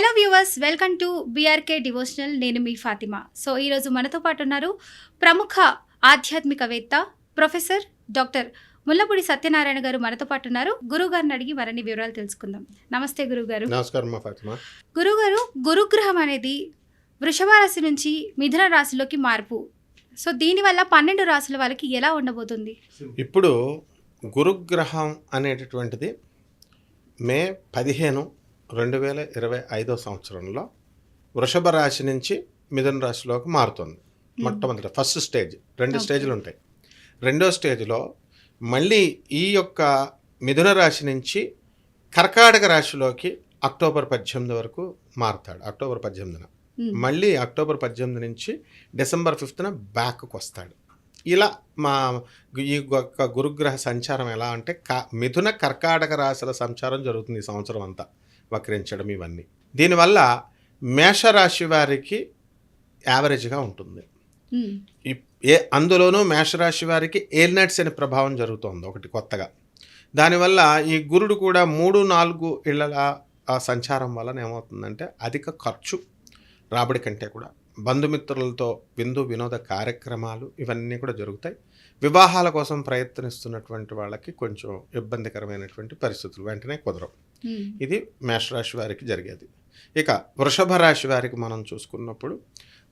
Hello viewers welcome to BRK devotional నేను మీ Fatima. So ఈరోజు మనతో పాటు ఉన్నారు ప్రముఖ ఆధ్యాత్మికవేత్త ప్రొఫెసర్ డాక్టర్ ముల్లపూడి సత్యనారాయణ గారు మనతో పాటు ఉన్నారు గురువు గారిని అడిగి మరిన్ని వివరాలు తెలుసుకుందాం. నమస్తే గురువు గారు నమస్కారం మా ఫాతిమా. గురుగారు గురుగ్రహం అనేది వృషభ రాశి నుంచి మిథున రాశిలోకి మార్పు. సో దీనివల్ల పన్నెండు రాశుల వాళ్ళకి ఎలా ఉండబోతుంది? ఇప్పుడు గురుగ్రహం అనేటటువంటిది మే పదిహేను రెండు వేల ఇరవై ఐదో సంవత్సరంలో వృషభ రాశి నుంచి మిథున రాశిలోకి మారుతుంది. మొట్టమొదటి ఫస్ట్ స్టేజ్ రెండు. స్టేజ్లు ఉంటాయి. రెండో స్టేజ్లో మళ్ళీ ఈ యొక్క మిథున రాశి నుంచి కర్కాటక రాశిలోకి అక్టోబర్ పద్దెనిమిది వరకు మారుతాడు అక్టోబర్ పద్దెనిమిదిన. మళ్ళీ అక్టోబర్ పద్దెనిమిది నుంచి డిసెంబర్ ఫిఫ్త్న బ్యాక్కి వస్తాడు ఇలా మా ఈ యొక్క గురుగ్రహ సంచారం ఎలా అంటే క మిథున కర్కాటక రాశుల సంచారం జరుగుతుంది ఈ సంవత్సరం అంతా. వక్రించడం ఇవన్నీ. దీనివల్ల మేషరాశి వారికి యావరేజ్గా ఉంటుంది. ఏ అందులోనూ మేషరాశి వారికి ఏల్నట్స్ అనే ప్రభావం జరుగుతోంది ఒకటి కొత్తగా. దానివల్ల ఈ గురుడు కూడా మూడు నాలుగు ఇళ్ళ సంచారం వలన ఏమవుతుందంటే అధిక ఖర్చు రాబడి కంటే కూడా బంధుమిత్రులతో విందు వినోద కార్యక్రమాలు ఇవన్నీ కూడా జరుగుతాయి. వివాహాల కోసం ప్రయత్నిస్తున్నటువంటి వాళ్ళకి కొంచెం ఇబ్బందికరమైనటువంటి పరిస్థితులు వెంటనే కుదరవు. ఇది మేషరాశి వారికి జరిగేది. ఇక వృషభ రాశి వారికి మనం చూసుకున్నప్పుడు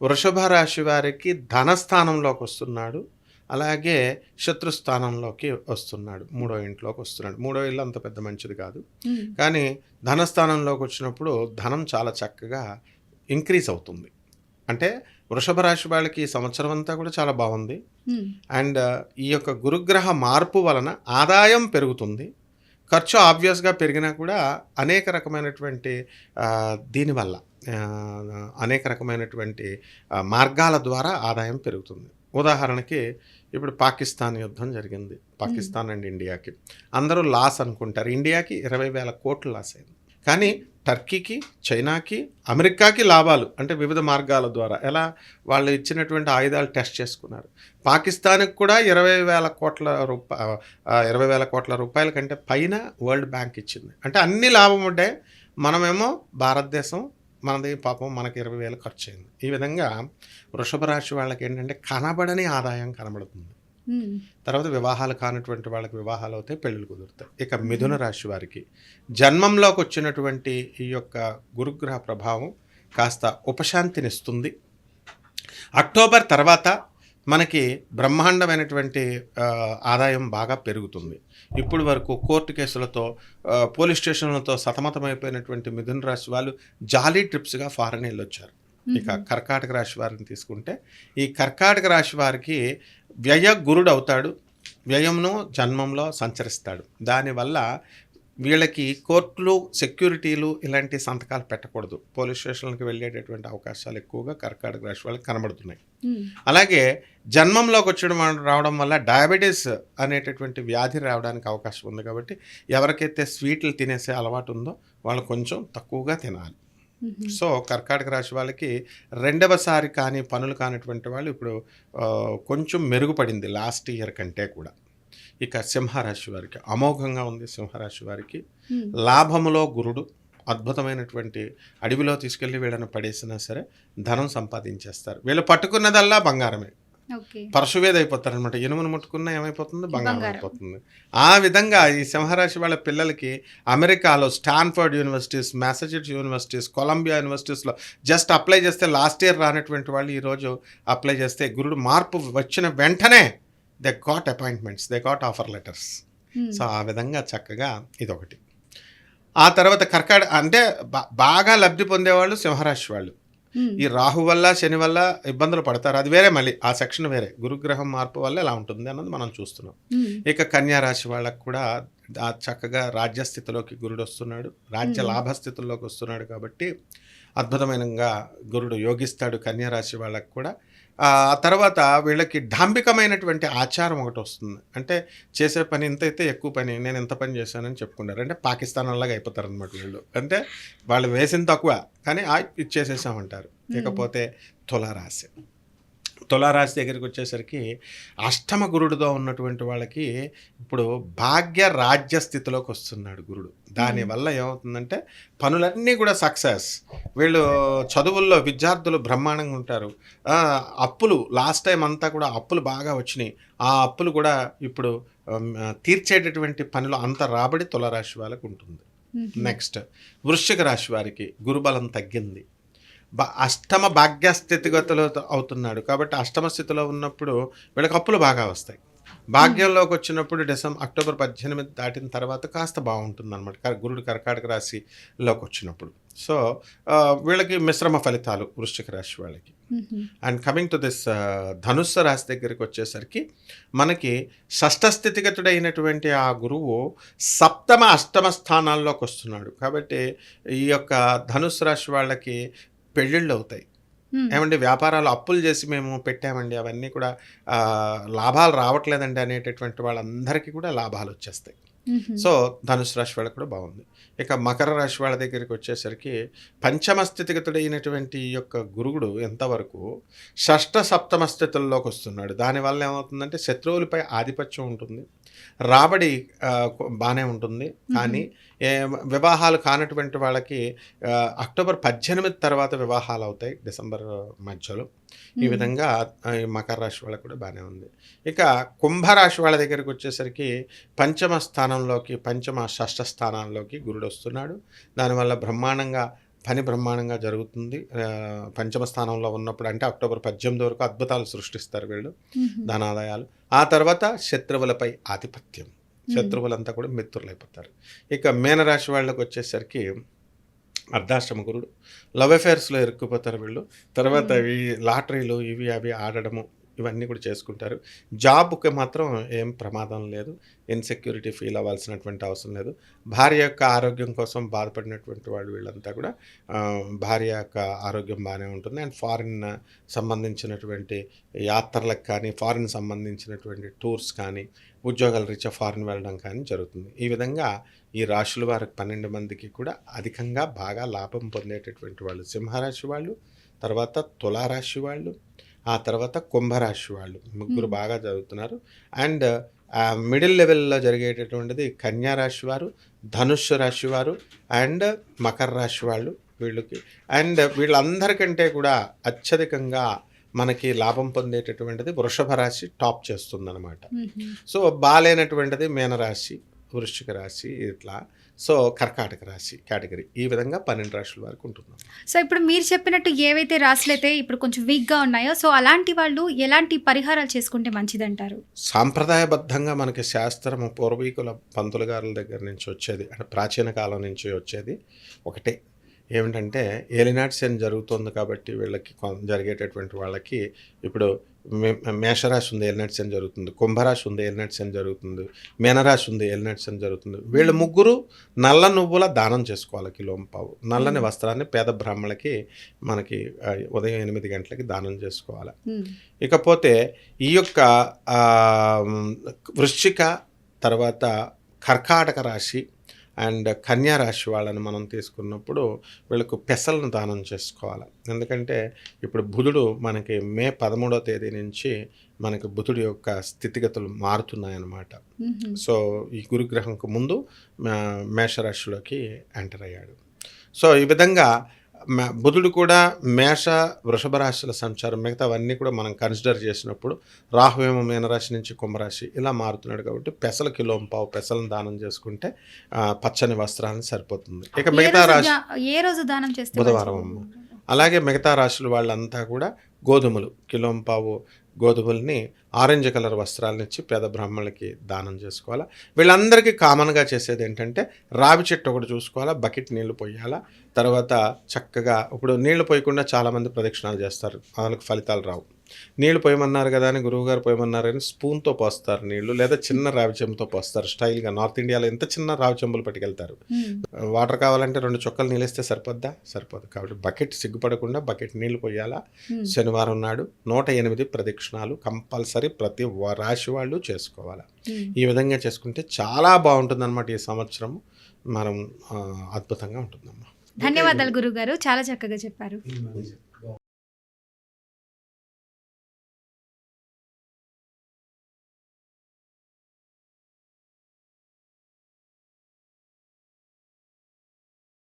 వృషభ రాశి వారికి ధనస్థానంలోకి వస్తున్నాడు అలాగే శత్రుస్థానంలోకి వస్తున్నాడు. మూడో ఇంట్లోకి వస్తున్నాడు. మూడో ఇల్లు అంత పెద్ద మంచిది కాదు. మ్మ్. కానీ ధనస్థానంలోకి వచ్చినప్పుడు ధనం చాలా చక్కగా ఇంక్రీజ్ అవుతుంది. అంటే వృషభ రాశి వాళ్ళకి ఈ సంవత్సరం అంతా కూడా చాలా బాగుంది. మ్మ్. అండ్ ఈ యొక్క గురుగ్రహ మార్పు వలన ఆదాయం పెరుగుతుంది. ఖర్చు ఆబ్వియస్గా పెరిగినా కూడా అనేక రకమైనటువంటి దీనివల్ల అనేక రకమైనటువంటి మార్గాల ద్వారా ఆదాయం పెరుగుతుంది. ఉదాహరణకి ఇప్పుడు పాకిస్తాన్ యుద్ధం జరిగింది. పాకిస్తాన్ అండ్ ఇండియాకి. అందరూ లాస్ అనుకుంటారు. ఇండియాకి ఇరవై వేల కోట్లు లాస్ అయింది. కానీ టర్కీకి చైనాకి అమెరికాకి లాభాలు అంటే వివిధ మార్గాల ద్వారా. ఎలా? వాళ్ళు ఇచ్చినటువంటి ఆయుధాలు టెస్ట్ చేసుకున్నారు. పాకిస్తాన్కి కూడా ఇరవై వేల కోట్ల రూపా ఇరవై వేల కోట్ల రూపాయల కంటే పైన వరల్డ్ బ్యాంక్ ఇచ్చింది. అంటే అన్ని లాభం ఉంటే మనమేమో భారతదేశం మనది పాపం మనకి ఇరవై వేలు ఖర్చు అయింది ఈ విధంగా వృషభ రాశి వాళ్ళకి ఏంటంటే కనబడని ఆదాయం కనబడుతుంది. తర్వాత వివాహాలు కానటువంటి వాళ్ళకి వివాహాలు అవుతాయి పెళ్ళిళ్ళు కుదురుతాయి. ఇక మిథున రాశి వారికి జన్మంలోకి వచ్చినటువంటి ఈ యొక్క గురుగ్రహ ప్రభావం కాస్త ఉపశాంతినిస్తుంది. అక్టోబర్ తర్వాత మనకి బ్రహ్మాండమైనటువంటి ఆదాయం బాగా పెరుగుతుంది. ఇప్పుడు వరకు కోర్టు కేసులతో పోలీస్ స్టేషన్లతో సతమతమైపోయినటువంటి మిథున రాశి వాళ్ళు జాలీ ట్రిప్స్గా ఫారెన్ వెళ్ళొచ్చారు. ఇక కర్కాటక రాశి వారిని తీసుకుంటే ఈ కర్కాటక రాశి వారికి వ్యయ గురుడు అవుతాడు వ్యయంను జన్మంలో సంచరిస్తాడు దానివల్ల వీళ్ళకి కోర్టులు సెక్యూరిటీలు ఇలాంటి సంతకాలు పెట్టకూడదు పోలీస్ స్టేషన్లకు వెళ్ళేటటువంటి అవకాశాలు ఎక్కువగా కర్కాటక రాశి వాళ్ళకి కనబడుతున్నాయి. అలాగే జన్మంలోకి వచ్చడం రావడం వల్ల డయాబెటీస్ అనేటటువంటి వ్యాధి రావడానికి అవకాశం ఉంది కాబట్టి ఎవరికైతే స్వీట్లు తినేసే అలవాటు ఉందో వాళ్ళు కొంచెం తక్కువగా తినాలి. సో కర్కాటక రాశి వాళ్ళకి రెండవసారి కానీ పనులు కానిటువంటి వాళ్ళు ఇప్పుడు కొంచెం మెరుగుపడింది లాస్ట్ ఇయర్ కంటే కూడా. ఇక సింహరాశి వారికి అమోఘంగా ఉంది సింహరాశి వారికి. లాభములో గురుడు అద్భుతమైనటువంటి అడవిలో తీసుకెళ్ళి వీళ్ళని పడేసినా సరే ధనం సంపాదించేస్తారు. వీళ్ళు పట్టుకున్నదల్లా బంగారమే. పరశువేద అయిపోతారు అనమాట ఇనుమును ముట్టుకున్నా ఏమైపోతుంది బంగారం. అయిపోతుంది ఆ విధంగా ఈ సింహరాశి వాళ్ళ పిల్లలకి అమెరికాలో Stanford universities Massachusetts universities Columbia యూనివర్సిటీస్లో just apply చేస్తే లాస్ట్ ఇయర్ రానటువంటి వాళ్ళు ఈరోజు అప్లై చేస్తే గురుడు మార్పు వచ్చిన వెంటనే they got appointments they got offer letters hmm. So ఆ విధంగా చక్కగా ఇదొకటి ఆ తర్వాత కర్కాట అంటే బా- బాగా లబ్ధి పొందేవాళ్ళు సింహరాశి వాళ్ళు. ఈ రాహు వల్ల శని వల్ల ఇబ్బందులు పడతారు. అది వేరే మళ్ళీ. ఆ సెక్షన్ వేరే. గురుగ్రహం మార్పు వల్ల ఎలా ఉంటుంది అన్నది మనం చూస్తున్నాం. ఇక కన్యా రాశి వాళ్ళకు కూడా ఆ చక్కగా రాజ్యస్థితిలోకి గురుడు వస్తున్నాడు. రాజ్య. లాభస్థితుల్లోకి వస్తున్నాడు కాబట్టి అద్భుతమైనగా గురుడు యోగిస్తాడు కన్యా రాశి వాళ్ళకు కూడా. తర్వాత వీళ్ళకి డాంబికమైనటువంటి ఆచారం ఒకటి వస్తుంది. అంటే చేసే పని ఇంత అయితే ఎక్కువ పని నేను ఎంత పని చేశానని చెప్పుకుంటారు. అంటే పాకిస్తాన్ అలాగా అయిపోతారు అనమాట వీళ్ళు. అంటే వాళ్ళు వేసిన తక్కువ కానీ ఆ ఇచ్చేసేసామంటారు. ఇకపోతే తులారాశి. తులారాశి దగ్గరికి వచ్చేసరికి అష్టమ గురుడుతో ఉన్నటువంటి వాళ్ళకి ఇప్పుడు భాగ్య రాజ్య స్థితిలోకి వస్తున్నాడు గురుడు. దానివల్ల ఏమవుతుందంటే పనులన్నీ కూడా సక్సెస్. వీళ్ళు చదువుల్లో విద్యార్థులు బ్రహ్మాండంగా ఉంటారు. అప్పులు లాస్ట్ టైం అంతా కూడా అప్పులు బాగా వచ్చినాయి. ఆ అప్పులు కూడా ఇప్పుడు తీర్చేటటువంటి పనిలో అంత రాబడి తులరాశి వాళ్ళకు ఉంటుంది. నెక్స్ట్ వృశ్చిక రాశి వారికి గురుబలం తగ్గింది. అష్టమ భాగ్య స్థితిగతులు అవుతున్నాడు. కాబట్టి అష్టమ స్థితిలో ఉన్నప్పుడు వీళ్ళకి అప్పులు బాగా వస్తాయి. భాగ్యంలోకి వచ్చినప్పుడు డిసెంబర్ అక్టోబర్ పద్దెనిమిది దాటిన తర్వాత కాస్త బాగుంటుంది అనమాట గురుడు కర్కాటక రాశిలోకి వచ్చినప్పుడు. సో వీళ్ళకి మిశ్రమ ఫలితాలు వృశ్చిక రాశి వాళ్ళకి. అండ్ కమింగ్ టు దిస్ ధనుస్సు రాశి దగ్గరికి వచ్చేసరికి మనకి షష్ఠ స్థితిగతుడైనటువంటి ఆ గురువు సప్తమ అష్టమ స్థానాల్లోకి వస్తున్నాడు. కాబట్టి ఈ యొక్క ధనుస్సు రాశి వాళ్ళకి పెళ్ళిళ్ళు అవుతాయి. ఏమండి? వ్యాపారాలు అప్పులు చేసి మేము పెట్టామండి. అవన్నీ కూడా లాభాలు రావట్లేదండి అనేటటువంటి వాళ్ళందరికీ కూడా లాభాలు వచ్చేస్తాయి. సో ధనుసు రాశి వాళ్ళకి కూడా బాగుంది. ఇక మకర రాశి వాళ్ళ దగ్గరికి వచ్చేసరికి పంచమ స్థితిగతుడైనటువంటి ఈ యొక్క గురుగుడు ఎంతవరకు షష్ఠ సప్తమ స్థితుల్లోకి వస్తున్నాడు. దానివల్ల ఏమవుతుందంటే శత్రువులపై ఆధిపత్యం ఉంటుంది. రాబడి బాగానే ఉంటుంది. కానీ వివాహాలు కానటువంటి వాళ్ళకి అక్టోబర్ పద్దెనిమిది తర్వాత వివాహాలు అవుతాయి డిసెంబర్ మధ్యలో. ఈ విధంగా మకర రాశి వాళ్ళకి కూడా బాగానే ఉంది. ఇక కుంభరాశి వాళ్ళ దగ్గరికి వచ్చేసరికి పంచమ స్థానంలోకి పంచమ షష్ఠ స్థానాల్లోకి గురుడు వస్తున్నాడు. దానివల్ల బ్రహ్మాండంగా పని బ్రహ్మాండంగా జరుగుతుంది. పంచమ స్థానంలో ఉన్నప్పుడు అంటే అక్టోబర్ పద్దెనిమిది వరకు అద్భుతాలు సృష్టిస్తారు వీళ్ళు ధనాదాయాలు. ఆ తర్వాత శత్రువులపై ఆధిపత్యం. శత్రువులంతా కూడా మిత్రులైపోతారు. ఇక మీనరాశి వాళ్ళకి వచ్చేసరికి అర్ధాశ్రమ గురుడు. లవ్ అఫేర్స్లో ఇరుక్కుపోతారు వీళ్ళు. తర్వాత. ఈ లాటరీలు ఇవి అవి ఆడడము ఇవన్నీ కూడా చేసుకుంటారు. జాబ్కి మాత్రం ఏం ప్రమాదం లేదు. ఇన్సెక్యూరిటీ ఫీల్ అవ్వాల్సినటువంటి అవసరం లేదు. భార్య యొక్క ఆరోగ్యం కోసం బాధపడినటువంటి వాళ్ళు వీళ్ళంతా కూడా భార్య యొక్క ఆరోగ్యం బాగానే ఉంటుంది. అండ్ ఫారిన్ సంబంధించినటువంటి యాత్రలకు కానీ ఫారిన్ సంబంధించినటువంటి టూర్స్ కానీ ఉద్యోగాల రీత్యా ఫారిన్ వెళ్ళడం కానీ జరుగుతుంది. ఈ విధంగా ఈ రాశుల వారికి పన్నెండు మందికి కూడా అధికంగా బాగా లాభం పొందేటటువంటి వాళ్ళు సింహరాశి వాళ్ళు తర్వాత తులారాశి వాళ్ళు ఆ తర్వాత కుంభరాశి వాళ్ళు ముగ్గురు. బాగా చదువుతున్నారు. అండ్ మిడిల్ లెవెల్లో జరిగేటటువంటిది కన్యా రాశి వారు ధనుస్సు రాశి వారు అండ్ మకర రాశి వాళ్ళు వీళ్ళకి. అండ్ వీళ్ళందరికంటే కూడా అత్యధికంగా మనకి లాభం పొందేటటువంటిది వృషభ రాశి టాప్ చేస్తుందన్నమాట. సో బాలేనటువంటిది మీనరాశి వృశ్చిక రాశి ఇట్లా. సో కర్కాటక రాశి కేటగిరీ. ఈ విధంగా పన్నెండు రాశుల వరకు ఉంటున్నాం సో ఇప్పుడు మీరు చెప్పినట్టు ఏవైతే రాశులు అయితే ఇప్పుడు కొంచెం వీక్గా ఉన్నాయో సో అలాంటి వాళ్ళు ఎలాంటి పరిహారాలు చేసుకుంటే మంచిదంటారు? సాంప్రదాయబద్ధంగా మనకి శాస్త్రము పూర్వీకుల పంతులు గారుల దగ్గర నుంచి వచ్చేది అంటే ప్రాచీన కాలం నుంచి వచ్చేది ఒకటే. ఏమిటంటే ఏలినాటి శని జరుగుతుంది కాబట్టి వీళ్ళకి కొం- జరిగేటటువంటి వాళ్ళకి ఇప్పుడు మే- మేషరాశి ఉంది ఏలినాటి శని జరుగుతుంది. కుంభరాశి ఉంది ఏలినాటి శని జరుగుతుంది. మీనరాశి ఉంది ఏలినాటి శని జరుగుతుంది. వీళ్ళ ముగ్గురు నల్ల నువ్వుల దానం చేసుకోవాలి కిలోం పావు. నల్లని వస్త్రాన్ని పేద బ్రాహ్మణులకి మనకి ఉదయం ఎనిమిది గంటలకి దానం చేసుకోవాలి. ఇకపోతే ఈ యొక్క వృశ్చిక తర్వాత కర్కాటక రాశి అండ్ కన్యా రాశి వాళ్ళని మనం తీసుకున్నప్పుడు వీళ్ళకు పెసలను దానం చేసుకోవాలి. ఎందుకంటే ఇప్పుడు బుధుడు మనకి మే పదమూడవ తేదీ నుంచి మనకి బుధుడి యొక్క స్థితిగతులు మారుతున్నాయన్నమాట. సో ఈ గురుగ్రహంకు ముందు మేషరాశిలోకి ఎంటర్ అయ్యాడు. సో ఈ విధంగా బుధుడు కూడా మేష వృషభ రాశుల సంచారం మిగతావన్నీ కూడా మనం కన్సిడర్ చేసినప్పుడు రాహువేమో మీనరాశి నుంచి కుంభరాశి ఇలా మారుతున్నాడు కాబట్టి పెసల కిలో పావు పెసలను దానం చేసుకుంటే పచ్చని వస్త్రాన్ని సరిపోతుంది ఇక మిగతా రాశి ఏ రోజు దానం చేస్తే బుధవారం మంచిది? అలాగే మిగతా రాశుల వాళ్ళంతా కూడా గోధుమలు. కిలోంపావు గోధుమల్ని ఆరెంజ్ కలర్ వస్త్రాలను ఇచ్చి పేద బ్రాహ్మణులకి దానం చేసుకోవాలా? వీళ్ళందరికీ కామన్గా చేసేది ఏంటంటే రావి చెట్టు ఒకటి చూసుకోవాలా బకెట్ నీళ్ళు పోయాలా. తర్వాత చక్కగా ఇప్పుడు నీళ్ళు పోయకుండా చాలామంది ప్రదక్షిణాలు చేస్తారు. వాళ్ళకి ఫలితాలు రావు. నీళ్ళు పోయమన్నారు కదా అని గురువుగారు పోయమన్నారు అని స్పూన్తో పోస్తారు నీళ్ళు లేదా చిన్న రావి చెంబుతో పోస్తారు స్టైల్గా. నార్త్ ఇండియాలో ఎంత చిన్న రావి చెంబులు పట్టుకెళ్తారు. వాటర్ కావాలంటే రెండు చుక్కలు నీళ్ళేస్తే సరిపోద్దా? సరిపోదు. కాబట్టి బకెట్ సిగ్గుపడకుండా బకెట్ నీళ్ళు పోయాలా. శనివారం నాడు నూట ఎనిమిది ప్రదక్షిణాలు కంపల్సరీ ప్రతి వ- రాశి వాళ్ళు చేసుకోవాలి. ఈ విధంగా చేసుకుంటే చాలా బాగుంటుంది ఈ సంవత్సరం. మనం అద్భుతంగా ఉంటుందమ్మా. ధన్యవాదాలు గురుగారు చాలా చక్కగా చెప్పారు.